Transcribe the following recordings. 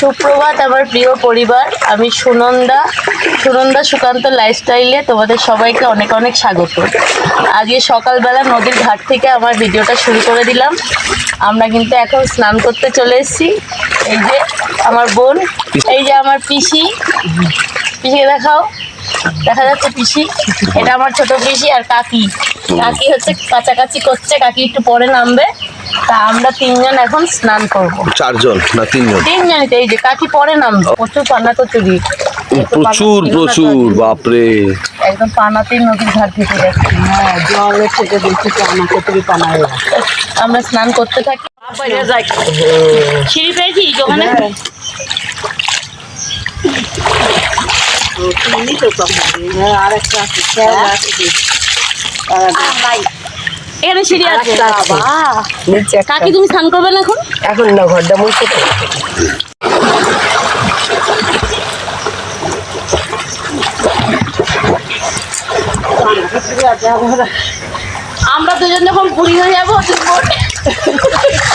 সুপ্রভাত, আমার প্রিয় পরিবার। আমি সুনন্দা সুনন্দা সুকান্ত লাইফস্টাইলে তোমাদের সবাইকে অনেক অনেক স্বাগত। আজকে সকালবেলা নদীর ঘাট থেকে আমার ভিডিওটা শুরু করে দিলাম। আমরা কিন্তু এখন স্নান করতে চলে এসেছি। এই যে আমার বোন, এই যে আমার পিসি। পিসিকে দেখাও। দেখা যাচ্ছে পিসি। এটা আমার ছোট পিসি আর কাকি। কাকি হচ্ছে কাছাকাছি করছে। কাকি একটু পরে নামবে। তা আমরা তিনজন এখন স্নান করব। চারজন না তিনজন? তিনজনই তো এই যে কাকি পরে নামবে প্রচুর পানা কচুরি। প্রচুর প্রচুর বাপরে। একদম পানাতেই নদীর ঘাট থেকে যাচ্ছে। হ্যাঁ জলের থেকে বেশি পানা কতরি পানা আমরা স্নান করতে থাকি। সিঁড়ি পেয়েছিস ওখানে তখন। হ্যাঁ, আরেকটা আছে, আছে। এখানে সিঁড়ি আছে। নিচে কাকি তুমি স্নান করবে না এখন? এখন না ঘরটা মুছে আমরা দুজন যখন বুড়ি হয়ে যাব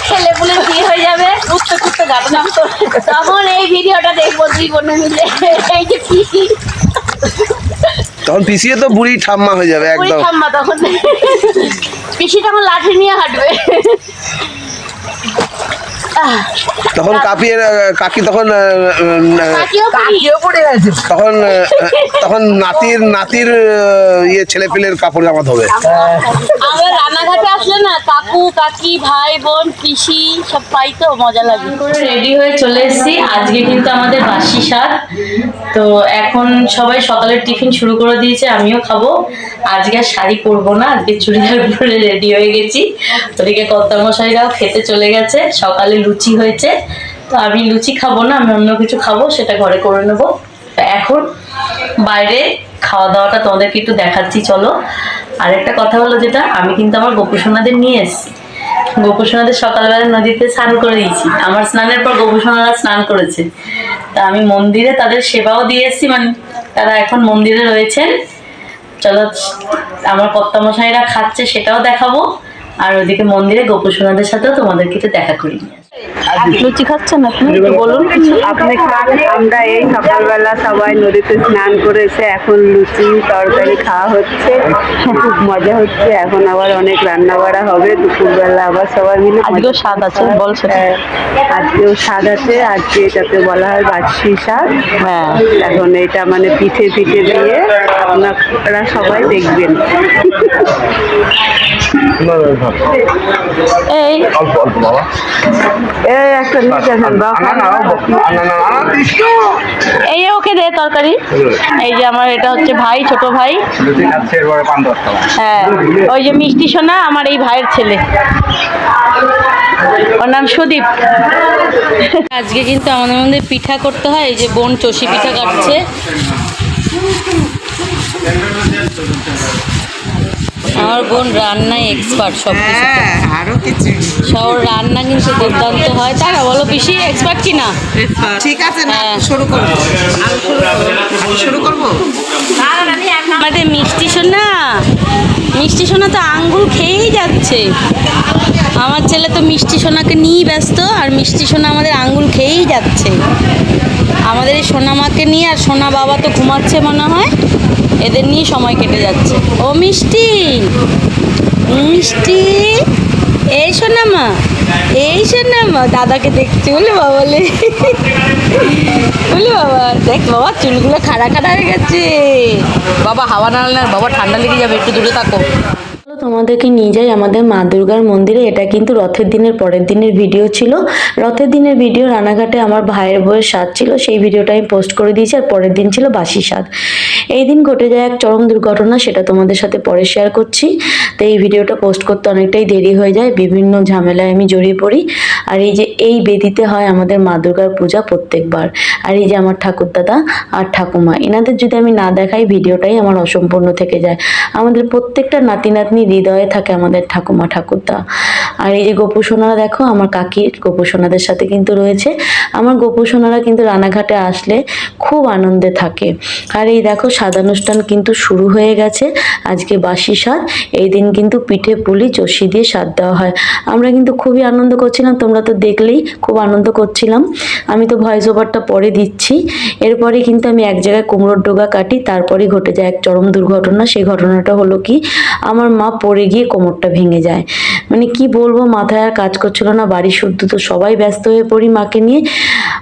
ছেলে পুলে বিয়ে হয়ে যাবে উঠতে উঠতে গাড়ি নামতো তখন এই ভিডিওটা দেখব দুই বোনে মিলে। এই যে পিসি তখন পিছিয়ে তো বুড়ি ঠাম্মা হয়ে যাবে একদম। ঠাম্মা তখন। পিসি তখন লাঠি নিয়ে হাঁটবে। তখন কাপিয়ে কাকি তখন। তখন তখন নাতির নাতির ইয়ে ছেলে পেলের কাপড় জামা ধোবে। আমরা রান্নাঘাটে না, কাকু, কাকি, ভাই, বোন, পিসি, সব পাই তো, মজা লাগে। রেডি হয়ে চলে এসেছি। আজকে কিন্তু আমাদের বাসি সাত তো এখন সবাই সকালের টিফিন শুরু করে দিয়েছে, আমিও খাব। আজকে আর শাড়ি পরবো না, আজকে চুড়িদার পরে রেডি হয়ে গেছি। ওদিকে কর্তামশাইরাও খেতে চলে গেছে, সকালে লুচি হয়েছে। তো আমি লুচি খাব না, আমি অন্য কিছু খাব, সেটা ঘরে করে নেব। এখন বাইরে খাওয়া দাওয়াটা তোমাদেরকে একটু দেখাচ্ছি, চলো। আরেকটা কথা হলো যেটা, আমি কিন্তু আমার গোপুসোনাদের নিয়ে এসেছি। গোপুসোনাদের সকালবেলা নদীতে স্নান করে দিয়েছি। আমার স্নানের পর গোপুসোনারা স্নান করেছে। তা আমি মন্দিরে তাদের সেবাও দিয়ে এসেছি মানে তারা এখন মন্দিরে রয়েছেন। চলো, আমার কর্তামশাইরা খাচ্ছে, সেটাও দেখাবো। আর ওইদিকে মন্দিরে গোপুসোনাদের সাথেও তোমাদেরকে একটু দেখা করি লুচি খাচ্ছেন আপনি? একটু বলুন। আপনি খান আমরা এই সকালবেলা সবাই নদীতে স্নান করেছে এখন লুচি তরকারি খাওয়া হচ্ছে। খুব মজা হচ্ছে। এখন আবার অনেক রান্না বাড়া হবে। দুপুরবেলা আবার সবাই মিলে আজকেও স্বাদ আছে বল সেটা হ্যাঁ, আজকেও স্বাদ আছে। আজকে এটাকে বলা হয় বাচ্চি শাক হ্যাঁ। এখন এটা মানে পিঠে পিঠে দিয়ে আপনারা সবাই দেখবেন। অল্প অল্প বাবা। এই একটা এই ওকে দে তরকারি। এই যে আমার এটা হচ্ছে ভাই ছোট ভাই। হ্যাঁ ওই যে মিষ্টি সোনা আমার এই ভাইয়ের ছেলে। ওর নাম সুদীপ। আজকে কিন্তু আমাদের মধ্যে পিঠা করতে হয় এই যে বোন চষি পিঠা কাটছে। আমার বোন রান্নায় এক্সপার্ট সব হ্যাঁ আরও কিছু। সব রান্না কিন্তু দুর্দান্ত হয়। না বলো পিসি এক্সপার্ট কি না? ঠিক আছে না হ্যাঁ। শুরু করব। শুরু করব। আমি শুরু করব। আমাদের মিষ্টি সোনা। মিষ্টি সোনা তো আঙ্গুল খেয়েই যাচ্ছে। আমার ছেলে তো মিষ্টি সোনাকে নিয়েই ব্যস্ত আর মিষ্টি সোনা আমাদের আঙ্গুল খেয়েই যাচ্ছে। আমাদের এই সোনা মাকে নিয়ে আর সোনা বাবা তো ঘুমাচ্ছে মনে হয়। এদের নিয়ে সময় কেটে যাচ্ছে। ও মিষ্টি মিষ্টি, এই শোনা মা, এই শোনা মা, দাদাকে দেখছি, বলে বাবা বলে বলে বাবা, দেখ বাবা, চুলগুলো খাড়া খাড়া হয়ে গেছে। বাবা হাওয়া না বাবা ঠান্ডা লেগে যাবে, একটু দূরে থাকো। তোমাদেরকে নিয়ে যাই আমাদের মা দুর্গার মন্দিরে। এটা কিন্তু রথের দিনের পরের দিনের ভিডিও ছিল। রথের দিনের ভিডিও রানাঘাটে আমার ভাইয়ের বউয়ের স্বাদ ছিল। সেই ভিডিওটা আমি পোস্ট করে দিয়েছি আর পরের দিন ছিল বাসি স্বাদ এই দিন ঘটে যায় এক চরম দুর্ঘটনা, সেটা তোমাদের সাথে পরে শেয়ার করছি। তো এই ভিডিওটা পোস্ট করতে অনেকটাই দেরি হয়ে যায়। বিভিন্ন ঝামেলায় আমি জড়িয়ে পড়ি। আর এই যে এই বেদিতে হয় আমাদের মা দুর্গার পূজা প্রত্যেকবার। আর এই যে আমার ঠাকুরদাদা আর ঠাকুমা, এনাদের যদি আমি না দেখাই, ভিডিওটাই আমার অসম্পূর্ণ থেকে যায়। আমাদের প্রত্যেকটা নাতি নাতনি হৃদয়ে থাকে আমাদের ঠাকুমা, ঠাকুরদা। আর এই যে গোপুসোনারা দেখো, আমার কাকির গোপুসোনাদের সাথে কিন্তু রয়েছে। আমার গোপোষণারা কিন্তু রানাঘাটে আসলে খুব আনন্দে থাকে। আর এই দেখো সাদানুষ্ঠান কিন্তু শুরু হয়ে গেছে। আজকে বাসি স্বাদ এই দিন কিন্তু পিঠে পুলি চষি দিয়ে স্বাদ দেওয়া হয়। আমরা কিন্তু খুবই আনন্দ করছিলাম, তোমরা তো দেখলেই খুব আনন্দ করছিলাম। আমি তো ভয়েস ওভারটা পরে দিচ্ছি। এরপরে কিন্তু আমি এক জায়গায় কুমড়োর ডোগা কাটি তারপরে ঘটে যায় এক চরম দুর্ঘটনা। সেই ঘটনাটা হলো কি, আমার মা পড়ে গিয়ে কোমরটা ভেঙে যায়। মানে কি বলব, মাথায় আর কাজ করছিল না, বাড়ি শুদ্ধ তো সবাই ব্যস্ত হয়ে পড়ি মাকে নিয়ে।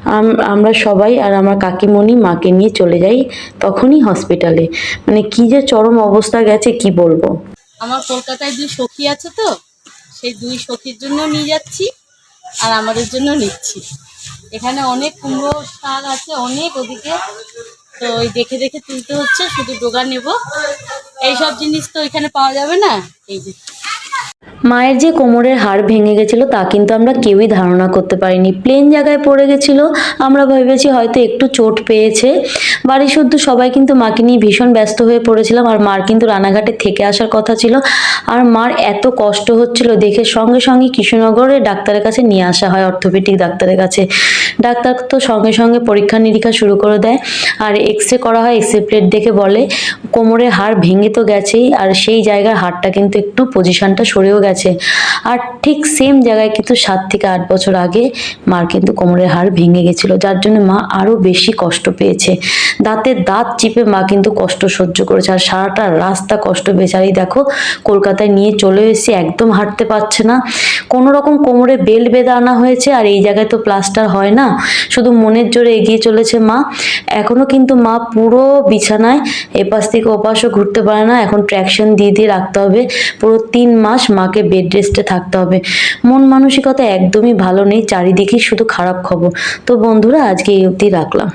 আম- আমরা সবাই আর আমার কাকিমণি মাকে নিয়ে চলে যাই তখনই হসপিটালে মানে কি যে চরম অবস্থা গেছে, কি বলব? আমার কলকাতায় দুই সখী আছে তো, সেই দুই সখীর জন্য নিয়ে যাচ্ছি। আর আমাদের জন্য নিচ্ছি। এখানে অনেক কুমড়ো শাক আছে, অনেক ওদিকে। তো ওই দেখে দেখে তুলতে হচ্ছে, শুধু ডোগা নেব। এইসব জিনিস তো এখানে পাওয়া যাবে না? এই যে। মায়ের যে কোমরের হাড় ভেঙে গেছিল, তা কিন্তু আমরা কেউই ধারণা করতে পারিনি। প্লেন জায়গায় পড়ে গেছিল, আমরা ভেবেছি হয়তো একটু চোট পেয়েছে। বাড়ি শুদ্ধ সবাই কিন্তু মাকে নিয়ে ভীষণ ব্যস্ত হয়ে পড়েছিলাম, আর মার কিন্তু রানাঘাটে থেকে আসার কথা ছিল। আর মার এত কষ্ট হচ্ছিল দেখে সঙ্গে সঙ্গে কৃষ্ণনগরে ডাক্তারের কাছে নিয়ে আসা হয়, অর্থোপেডিক ডাক্তারের কাছে। ডাক্তার তো সঙ্গে সঙ্গে পরীক্ষা নিরীক্ষা শুরু করে দেয়, আর এক্স রে করা হয় এক্স রে প্লেট দেখে বলে, কোমরের হাড় ভেঙে তো গেছেই, আর সেই জায়গার হাড়টা কিন্তু একটু পজিশনটা সরেও গেছে। আর ঠিক সেম জায়গায় কিন্তু সাত থেকে আট বছর আগে মার কিন্তু কোমরের হাড় ভেঙে গেছিল, যার জন্য মা আরও বেশি কষ্ট পেয়েছে। দাঁতের দাঁত চিপে মা কিন্তু কষ্ট সহ্য করেছে আর সারাটা রাস্তা কষ্ট পেয়েছে। আর এই দেখো, কলকাতায় নিয়ে চলে এসেছি, একদম হাঁটতে পারছে না। কোনো রকম কোমরে বেল বেঁধে আনা হয়েছে আর এই জায়গায় তো প্লাস্টার হয় না। শুধু মনের জোরে এগিয়ে চলেছে মা। এখনও কিন্তু মা পুরো বিছানায় এপাশ থেকে ওপাশও ঘুরতে পারে না। এখন ট্র্যাকশন দিয়ে দিয়ে রাখতে হবে। পুরো তিন মাস মাকে বেড রেস্টে থাকতে হবে। মন মানসিকতা একদমই ভালো নেই চারিদিকেই শুধু খারাপ খবর। তো বন্ধুরা, আজকে এই অবধি রাখলাম।